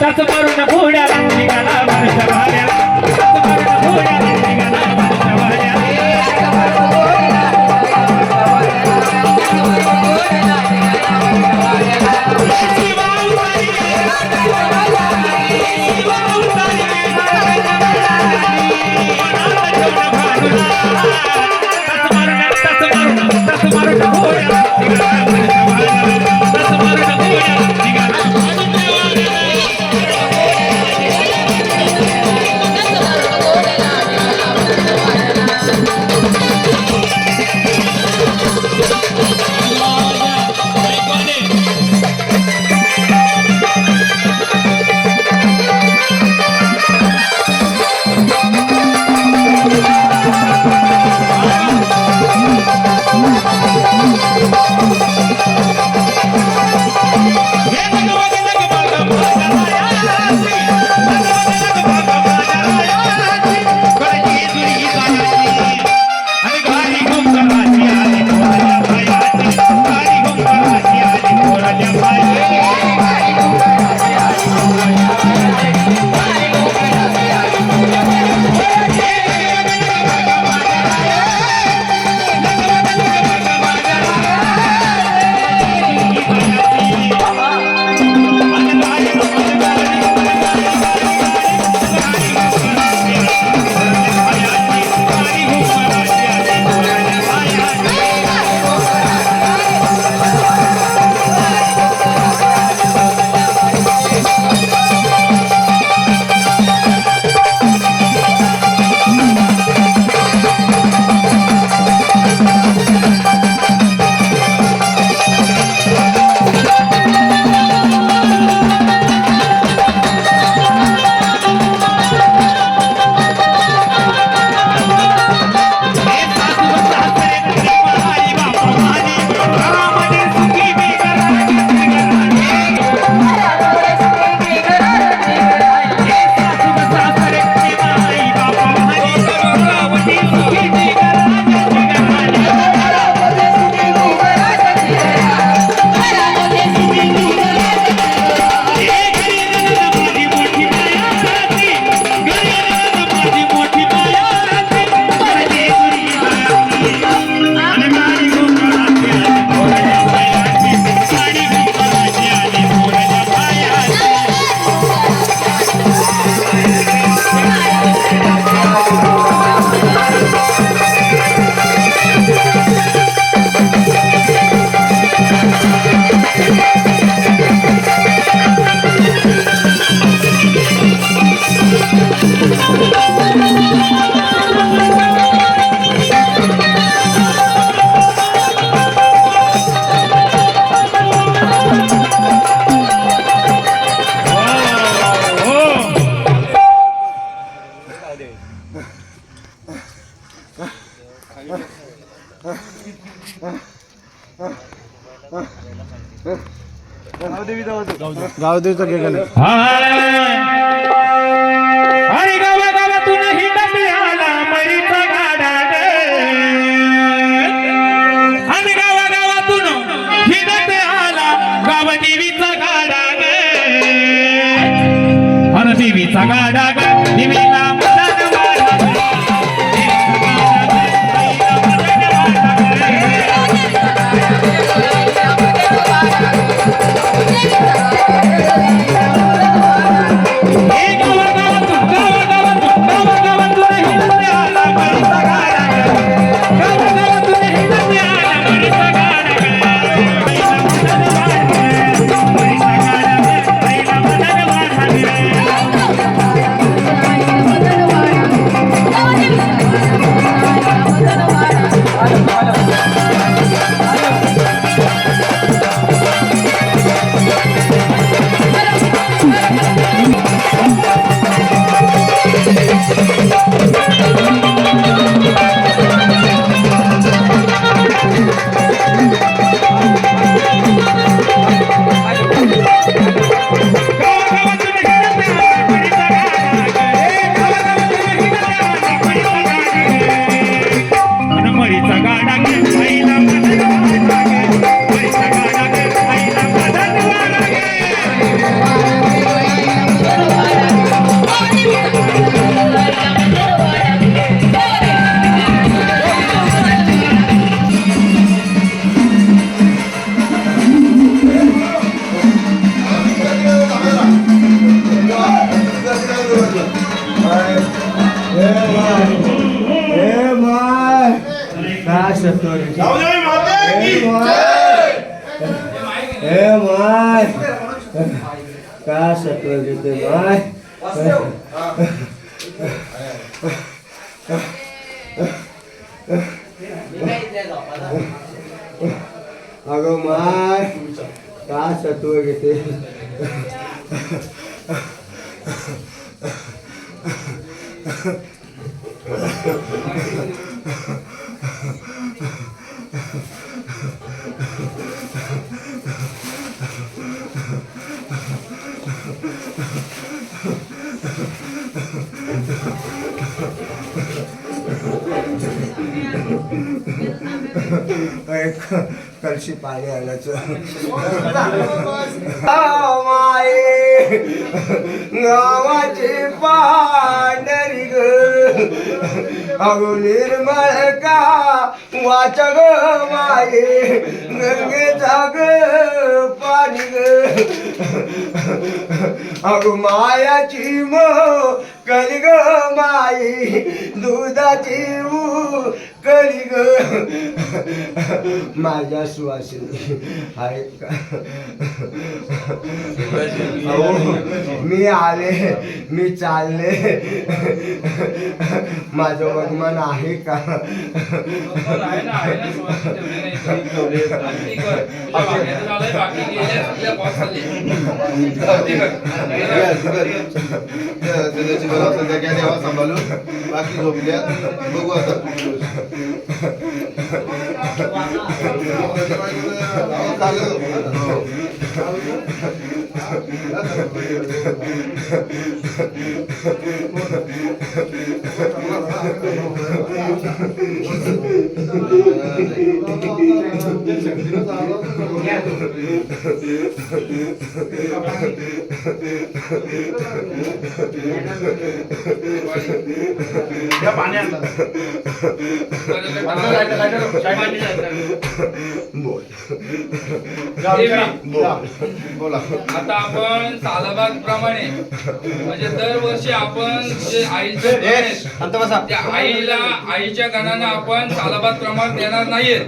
मारून टाच मारून घोड्याला निघाला गावदेवीचा केक अरे एक कलशी पाणी आणायचं आहे गावाची पांढरी ग. अगो निर्मळ का? वाच ग माये गंगेचा ग पाणी ग. अगो मायाची म कली ग माई दुधाची ऊ करी ग. माझ्या सुवासिनी आहेत का? अहो, मी आले मी चालले. माझं वगमान आहे का? आहे ना आहे ना सुवासिनी ठेवलेलं आहे इथं. अगदी कर. तुझ्या वाग्याचं झालंय, बाकी गेले आपल्या boss खाली. अगदी कर. त्याची बरं असेल त्या घ्या देवा सांभाळून बाकी झोपल्या बघू आता या पाणी आणलं बोल. देवी, बोला. आता आपण सालाबाद प्रमाणे म्हणजे दरवर्षी आपण जे आईचे गण आहेत, त्या आईला आईच्या गणांना आपण सालाबाद प्रमाण देणार नाहीये.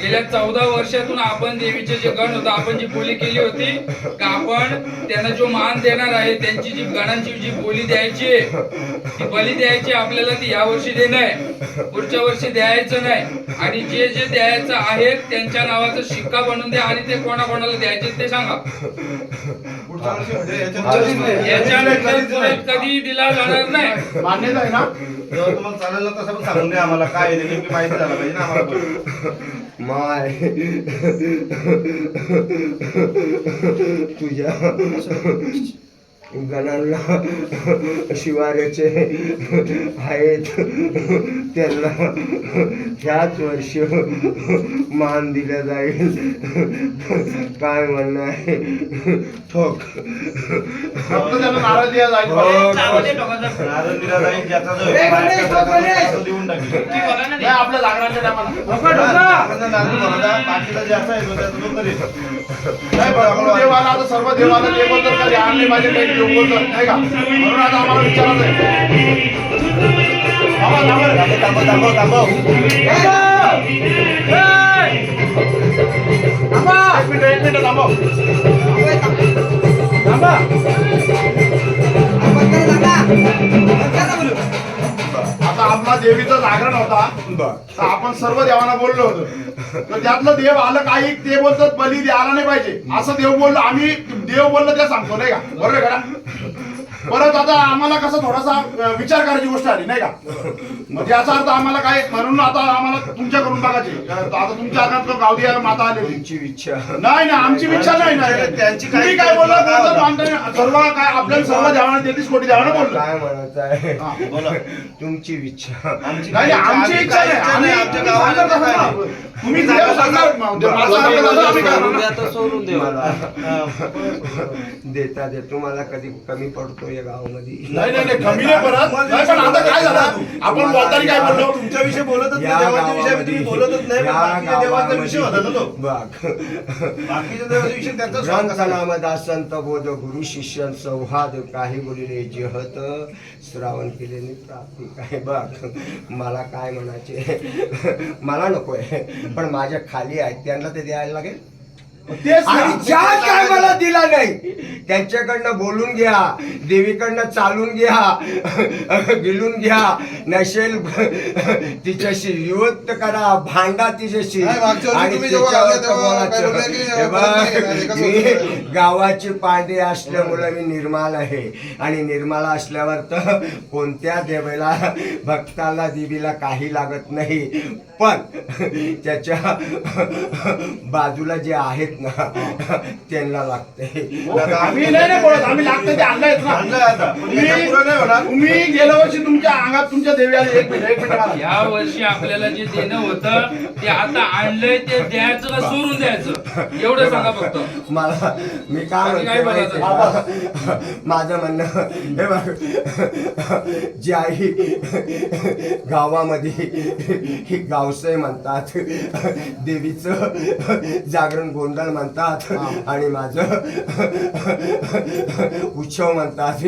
गेल्या चौदा वर्षातून आपण देवीचे जे गण होतं आपण जी बोली केली होती का आपण त्यांना जो मान देणार आहे त्यांची जी गणांची जी बोली द्यायची आहे, ती बली द्यायची आपल्याला ती या वर्षी देणं आहे. पुढच्या वर्षी द्यायचं नाही. आणि जे जे द्यायचं आहे त्यांच्या नावाचा शिक्का बनवून द्या आणि ते कोणाकोणाला द्यायचे ते सांगा. पुढच्या वर्षी म्हणजे याच्या- याच्यानंतर कधी दिला जाणार नाही. मान्यच आहे ना? तुम्हाला चालेल ना तसं पण सांगून द्या आम्हाला. काय माहिती झाला पाहिजे ना आम्हाला. माय तुझ्या गणांना शिवाऱ्याचे आहेत. त्यांना ह्याच वर्ष मान दिला जाईल. काय म्हणणं आहे? ठोक. आपल्या टायमाला. सर्व देवाला देव बोलतात का ध्यान नाही माझे काही देव बोलतात नाही का म्हणून आता आम्हाला विचारायचं आहे थांबा, थांबा. एक मिनिट एक मिनिट थांबव आता आपला देवीचा जागरण होता. तर आपण सर्व देवांना बोललो होतो. तर त्यातलं देव आलं काही ते बोलतात बली द्यायला नाही पाहिजे. असं देव बोललो आम्ही देव बोललो ते सांगतो नाही का? बरोबर का? परत आता आम्हाला कसं थोडासा विचार करायची गोष्ट आली नाही का? म्हणजे याचा अर्थ आम्हाला काय म्हणून आता आम्हाला तुमच्याकडून बघायचे. आता तुमच्या अंगात गावदी माता आलेली. तुमची इच्छा. नाही नाही आमची इच्छा नाही ना त्यांची काही काय नाही. सर्व काय आपल्याला सर्व देवाना तेहतीस कोटी देवाना बोललो. काय म्हणत आहे? बोला. तुमची इच्छा. नाही आमची इच्छा नाही. आम्ही तुम्ही देता दे तुम्हाला कधी कमी पडतो पडतो या गावामध्ये. नाही नाही नाही कमी नाही पडत. नाही पण आता काय झालं? आपण बोलताना काय बोललो तुमच्याविषयी बोलतच या नाही देवाच्या विषयी तुम्ही बोलतच नाही पण या बाकीच्या देवाचा विषय होता ना तो. बाकीच्या देवाचा विषय त्यांचा ग्रंथ बोध गुरु शिष्य संवाद काही बोलिले जेहत श्रावण केलेली प्राप्ती काय? बघ मला काय म्हणायचे? मला नकोय. पण माझ्या खाली आहेत त्यांना ते द्यायला लागेल. आणि ज्या काय मला दिला नाही त्यांच्याकडनं बोलून घ्या देवीकडनं चालून घ्या गिलून घ्या. नसेल तिच्याशी युवत करा भांडा तिच्याशी. आणि मी. गावाची पांडे असल्यामुळे मी निर्माल आहे. आणि निर्माल असल्यावर तर कोणत्या देवाला भक्ताला देवीला काही लागत नाही. पण त्याच्या बाजूला जे आहेत ना त्यांना लागते. आम्ही नाही नाही बोलत. आम्ही लागतं ते ना आणलंय आता. पण याच्या पुढं नाही होणार. तुम्ही गेल्या वर्षी तुमच्या अंगात तुमच्या देवी आली एक मिनिट एक मिनिट मला. या वर्षी आपल्याला जे देणं होतं ते आता आणलंय ते द्यायचं का सोडून द्यायचं? एवढं सांगा फक्त. मला मी काय म्हणते? माझं म्हणणं हे बघ. जी आई गावामध्ये ही गावसय म्हणतात देवीचं जागरण गोंधळ म्हणतात आणि माझं उत्सव म्हणतात.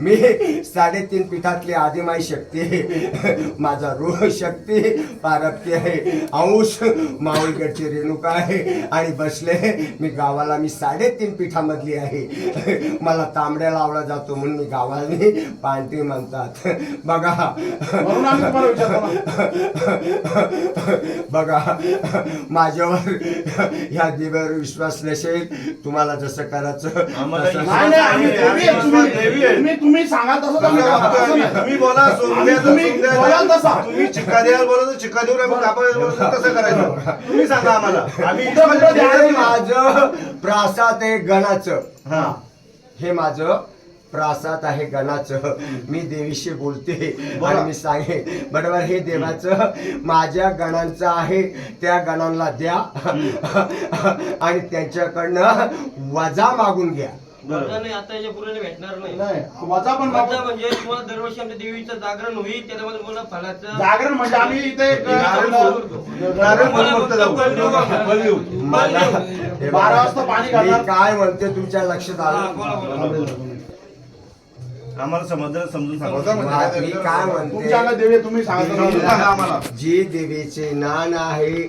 मी साडेतीन पीठातली आदिमाई शक्ती माझा रूह शक्ती पारपती आहे. अंश माऊलगडची रेणुका आहे. आणि बसले मी गावाला मी साडेतीन पीठामधली आहे. मला तांबड्या लावला जातो म्हणून मी गावाला पांढरी म्हणतात. बघा. बघा. माझ्यावर ह्या देवावर विश्वास नसेल तुम्हाला जसं करायचं आम्हाला तसं नाही नाही आम्ही देवी आहे, तुम्ही देवी आहे. तुम्ही- तुम्ही सांगा तसं आम्ही तुम्ही करतो, असं नाही. तुम्ही बोला सोडून आम्ही द्यायचं, तुम्ही सोडून द्यायचं. बोलाल तसा. तुम्ही चिक्का द्याल बोला तर देऊन आम्ही तसं करायचं तुम्ही सांगा आम्हाला आम्ही इथं कुठं हे. माझं प्रासाद आहे गणाचं हा हे माझं प्रासाद आहे गणाचं. मी देवीशी बोलते बोला. आणि मी सांगे बरोबर हे देवाचं माझ्या गणांचं आहे त्या गणांना द्या आणि त्यांच्याकडनं वजा मागून घ्या. बरोबर. नाही आता याच्यापुढे भेटणार नाही. नाही वजा पण वजा. म्हणजे तुम्हाला दरवर्षी आमच्या देवीचं जागरण होईल त्याच्यामध्ये तुम्हाला फळाचं जागरण म्हणजे आम्ही इथे बारा वाजता पाणी. काय म्हणते तुमच्या लक्षात आलं. आम्हाला समजलं समजून सांगा. मी काय तुमच्या म्हणते? देवी तुम्ही सांगा समजून सांगा आम्हाला. जी देवीचे नान आहे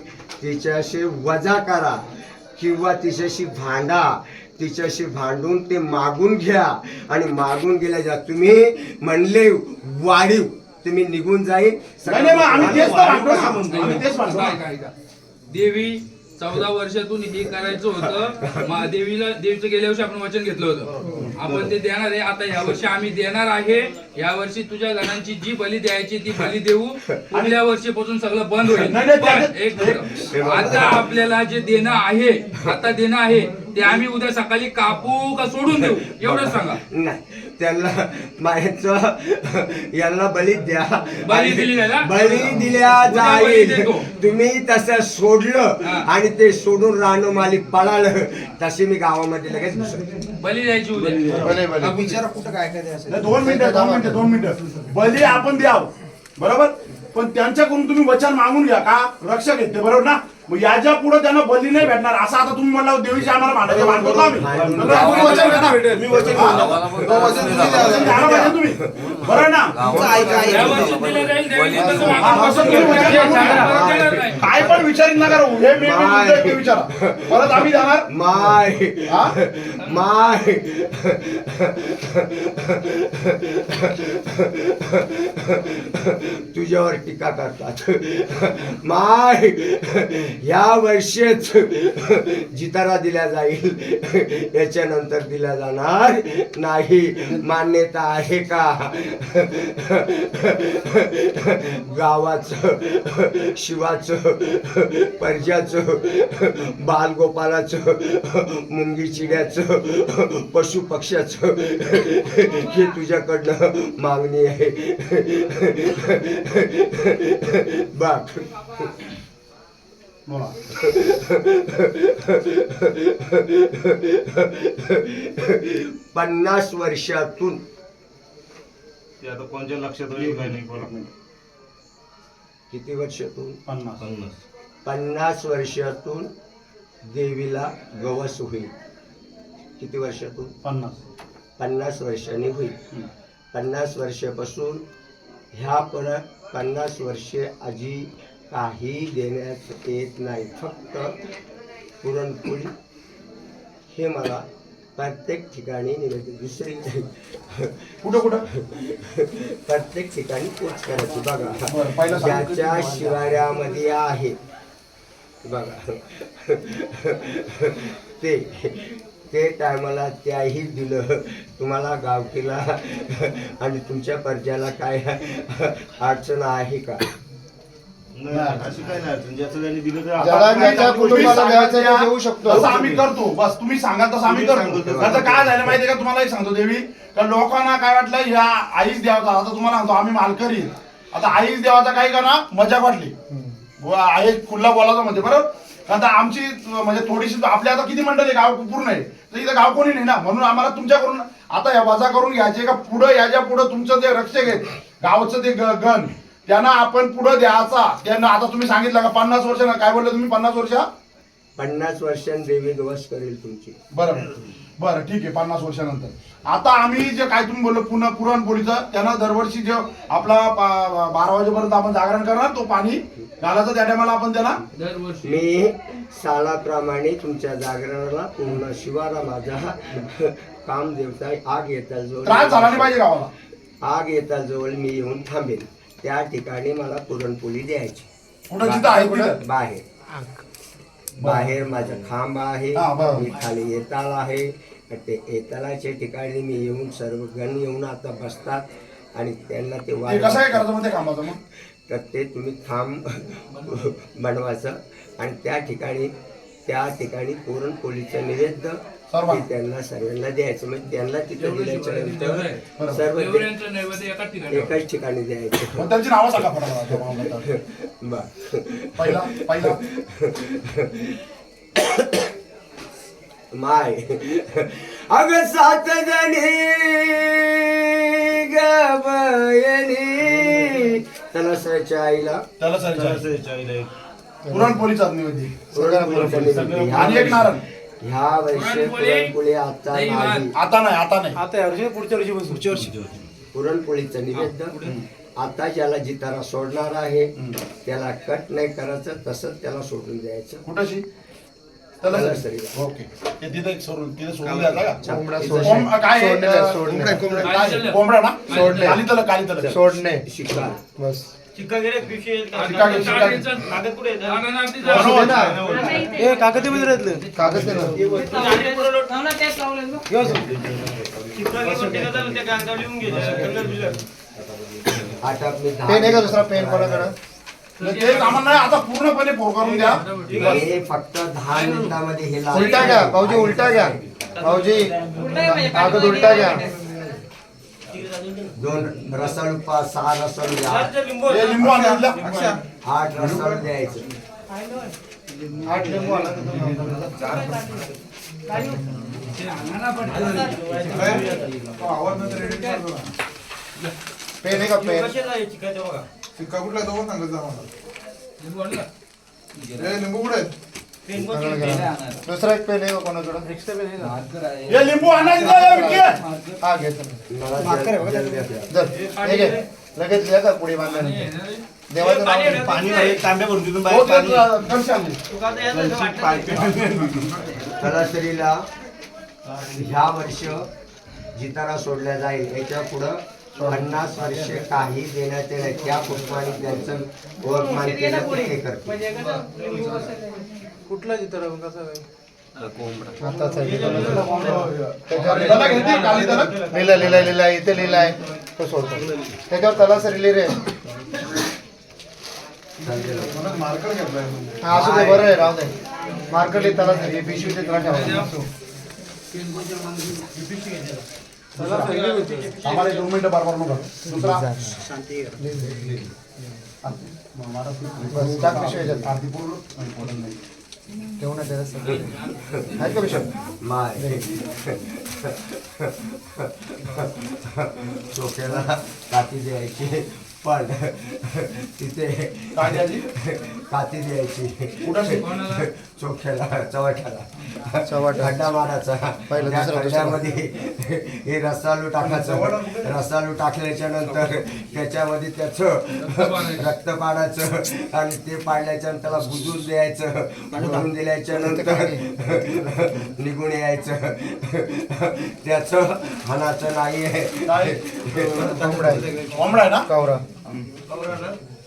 तिच्याशी वजा करा. किंवा तिच्याशी भांडा तिच्याशी भांडून ते मागून घ्या. आणि मागून गेल्या जा तुम्ही म्हणले वाढीव. तुम्ही निघून जाईल. नाही नाही, मग आम्ही तेच तर वाढीव म्हणतो कसं ना. म्हणतो? आम्ही तेच म्हणतो काय ना. काय काय देवी चौदा वर्षातून हे करायचं होतं. मा- देवीला देवीचं गेल्या वर्षी आपण वचन घेतलं होतं. आपण ते देणार आहे आता या वर्षी आम्ही देणार आहे. या वर्षी तुझ्या गणांची जी बली द्यायची ती बली देऊ. पुढल्या वर्षीपासून सगळं बंद होईल. पण एक. आता आपल्याला जे देणं आहे आता देणं आहे ते आम्ही उद्या सकाळी कापू का सोडून देऊ? एवढं सांगा. नाही त्यांना मायाचं यांना बली द्या. बली दिली जाईल? बली दिल्या उद्या जाईल. देतो. तुम्ही तसं सोडलं हा. आणि ते सोडून राहणं माली पळालं. तशी मी गावामध्ये लगेच घुसलो. बली द्यायची उद्या. भले, भले. कापून. नाही, दोन मिनिटं दोन मिनिटं दोन मिनिटं. बली आपण द्याव. बरोबर? पण त्यांच्याकडून तुम्ही वचन मागून घ्या का? रक्षक आहेत ते बरोबर ना? मग याच्यापुढे त्यांना बली नाही भेटणार असं आता तुम्ही म्हणलं देवीची आम्हाला भांडायचे भांडतो ना आम्ही. मी वचन तुम्ही घ्या ना. काय पण विचारित नका राहू हे मी मी तुमचं ते विचारा. परत आम्ही जाणार? माय. हा? माय. तुझ्यावर टीका करतात. माय. या वर्षीच जितारा दिला जाईल. याच्यानंतर दिला जाणार नाही. मान्यता आहे का? गावाचं शिवाचं पर्जाचं बालगोपालाचं मुंगी चिड्याचं पशु पक्ष्याचं हे तुझ्याकडनं मागणी आहे. बोला. पन्नास वर्षातून ते आता कोणत्या लक्षात राहील काय नाही किती वर्षातून? पन्नास. पन्नास. वर्षातून देवीला गवस होईल. किती वर्षातून? पन्नास. पन्नास वर्षांनी होईल. पन्नास वर्षापासून ह्या परत पन्नास वर्षे आजी काही देण्यात येत नाही. फक्त पुरणपोळी. हे मला प्रत्येक ठिकाणी निवेदन दुसरी कुठं कुठं? प्रत्येक ठिकाणी पोच करायची. पहिलं बघा ज्याच्या शिवाऱ्यामध्ये आहे. बघा. ते ते टायमाला त्याही दिलं. तुम्हाला गावकीला आणि तुमच्या पर्जाला काय अडचण आहे का? नाही अशी काय नाही अडचण. ज्याचं त्यांनी दिलं तर ज्याला आपण- ज्याच्या तुम्ही कुटुंबाला सांगा द्यायचं ते त्या- देऊ शकतो. तसं आम्ही करतो बस तुम्ही सांगा तसं आम्ही तुम्ही करतो. सांगतो आता काय झालं माहितीये का? तुम्हाला एक सांगतो देवी. का लोकांना काय वाटलं? ह्या आईच देवाचा आता तुम्हाला सांगतो आम्ही मालकरी आता आईच देवाचा काही का ना मजा वाटली. व आई फुलला बोलायचं म्हणते बरोबर कारण आता आमची म्हणजे थोडीशी आपल्या आता किती मंडळी गाव पूर्ण आहे. तर इथं गाव कोणी नाही ना? म्हणून आम्हाला तुमच्याकडून आता या वजा करून घ्यायचे का? पुढं याच्या पुढं तुमचं ते रक्षक आहेत गावचं ते ग- गण. त्यांना आपण पुढं द्यायचा त्यांना आता तुम्ही सांगितलं का पन्नास वर्ष काय बोलले तुम्ही पन्नास वर्ष? पन्नास वर्षांनी देवी गवस करेल तुमची. बरं बरं ठीक आहे पन्नास वर्षानंतर. आता आम्ही जे काय तुम्ही बोललो पुन्हा पुरणपोळीचं त्यांना दरवर्षी जे आपला बारा वाजेपर्यंत आपण जागरण करणार तो पाणी घालायचं त्या टायमाला आपण त्याला दरवर्षी. मी सालाप्रमाणे तुमच्या जागरणाला पूर्ण शिवारा माझा काम देवता आग येता जवळ त्रास झाला नाही पाहिजे गावाला? आग येता जवळ मी येऊन थांबेन. त्या ठिकाणी मला पुरणपोळी द्यायची कुठं जिथं आहे तिथं बाहेर बाहेर माझा खांब आहे हा, बरोबर. मी खाली येताल आहे ते येतालाच्या ठिकाणी मी येऊन सर्व गण येऊन आता बसतात आणि त्यांना ते ते कसं वाजवतात. काय करायचं मग ते कामाचं मग तर ते तुम्ही खांब बनवायचं आणि त्या ठिकाणी त्या ठिकाणी पुरणपोळीचं निवेद्य. ते त्यांना सर्वांना द्यायचं. म्हणजे त्यांना तिथं दिल्याच्या नंतर. सर्व एकाच ठिकाणी द्यायचं. त्यांची नावं सांगा बर माय. अग सात जणी गबयनी तनसाच्या आईला. सरासरीच्या आईला. निवेदी पुरणपोळीचा निवेद्य. ह्या आणि एक नारळ. ह्या वर्षी पुरणपोळी? आता. नाही आता नाही आता नाही. आता यावर्षी पुढच्या वर्षी बसू. पुढच्या वर्षी. पुरणपोळीचं निवेद्य आता ज्याला जितारा सोडणार आहे त्याला कट नाही करायचं तसंच त्याला सोडून द्यायचं. कुठशी? त्याला त्याला सर. सरी. ओके. ते तिथे सोडून तिथे सोडून द्यायचा का कोंबडा सोडणे. कोंब- काय आहे? सोडणे सोडणे. ना? सोडणे. सोडणे शिकार बस. कागद ना. ए कागद दे ना आणि पुढं लोट- हे असू. शिक्का घे म्हणते का तर त्या कागदावर लिहून घे. कलर बिलर. आता मी दहा पेन आहे का दुसरा पेन? कोणाकडं ते आता पूर्णपणे पोर करून द्या. हे फक्त दहा मिनिटामध्ये हे उलटा घ्या. भाऊजी उलटा घ्या भाऊजी कागद उलटा घ्या. दोन रसाळू पाच सहा रसाळू द्या. लिंबू हे. आठ रसाळू द्यायचं. आठ लिंबू आला पेन? आहे का पेन? आहे. शिक्का कुठला तो पण? ए, लिंबू कुठे आहेत? दुसरा एक पेन आहे का कोणाकडं एक्स्ट्रा पेन आहे. ना हे लिंबू आणायचं हे विकी? हा घे. जर हे घे लगेच लिहा का पुढे बांधल्यानंतर देवाचं नाव घे. पाणी नाही, एक तांब्या भरून तिथून हो, बाहेर ते पाणी. सरासरीला ह्या वर्ष जितारा सोडल्या जाईल. याच्या पुढं पन्नास वर्ष काही देण्यात येणार. त्या पुष्पाने त्यांचं ओळखमान केलं ते चित्र कसा? त्याला त्याच्यावर घेतली, काली तलक. लिहिला लिहिला लिहिला इथे लिहिलाय तो सोडतो. त्याच्यावर रे मार्कर. हा असू दे बरं आहे राहू दे. मार्केट तला सरी. पिशवी ते त्याला ठेवा. आम्हाला दोन मिनिटं बरोबर नका. दुसरा. बस. टाक पिशवी याच्यात. पूर्ण ठेवू ना त्याला सगळं. आहे का पिशवी माय डोक्याला काठी द्यायची पण तिथे? काठी द्यायची. कुठं चोख्याला चवट्याला चव्हाट्याला. खड्डा मारायचा. पहिलं, दुसरं, दुसरं. खड्ड्यामध्ये हे रसालू टाकायचं. रसालू टाकल्याच्या नंतर त्याच्यामध्ये त्याचं रक्त पाडायचं आणि ते पाडल्याच्या नंतर त्याला बुजून द्यायचं. बुजून दिल्याच्या नंतर निघून यायचं. त्याचं हानाचं नाही आहे. कोंबडा आहे ना? कावरा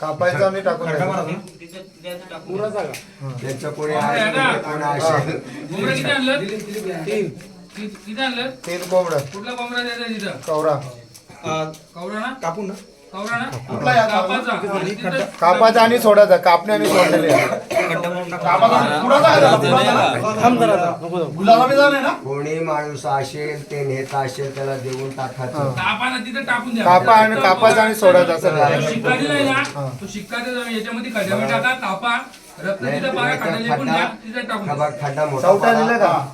कापायचा आणि टाकून द्यायचा. टाकून त्यांचं कोणी आहे कोणी असेल कोंबडं किती आणलं? कि- किती आणलं? तीन कोंबडा. कुठला कोंबडा द्यायचा तिथं कावरा. कवरा ना? कापून ना. कापाचा. आणि सोडायचा. कापणे आणि सोडलेले. कोणी माणूस असेल ते नेता असेल त्याला देऊन टाकायचं. कापा ना तिथं टाकून द्या. कापा आणि कापायचा आणि सोडायचा असं. शिक्का याच्यामध्ये टाका कापा. रक्त तिथं बागा खड्डा मोठा?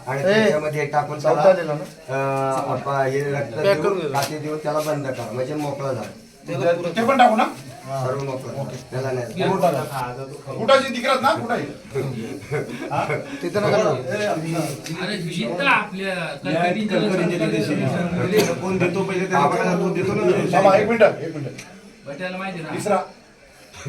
आणि त्याच्यामध्ये हे टाकून चौथा त्याला, हे रक्त देऊन त्याला बंद करा. म्हणजे मोकळा झाला. ते पण टाकू ना? सर्व मोकळं. त्याला नाही. कुठाची तिकरात ना? कुठं आहे? तिथं नका ना. अरे जिंकता आपल्या कलकत्तीच्या लोकांकडे. कोण देतो पहिले त्याला बघायला? तो देतो ना. थांबा, एक मिनिट एक मिनिट. बटायला माहिती ना? तिसरा.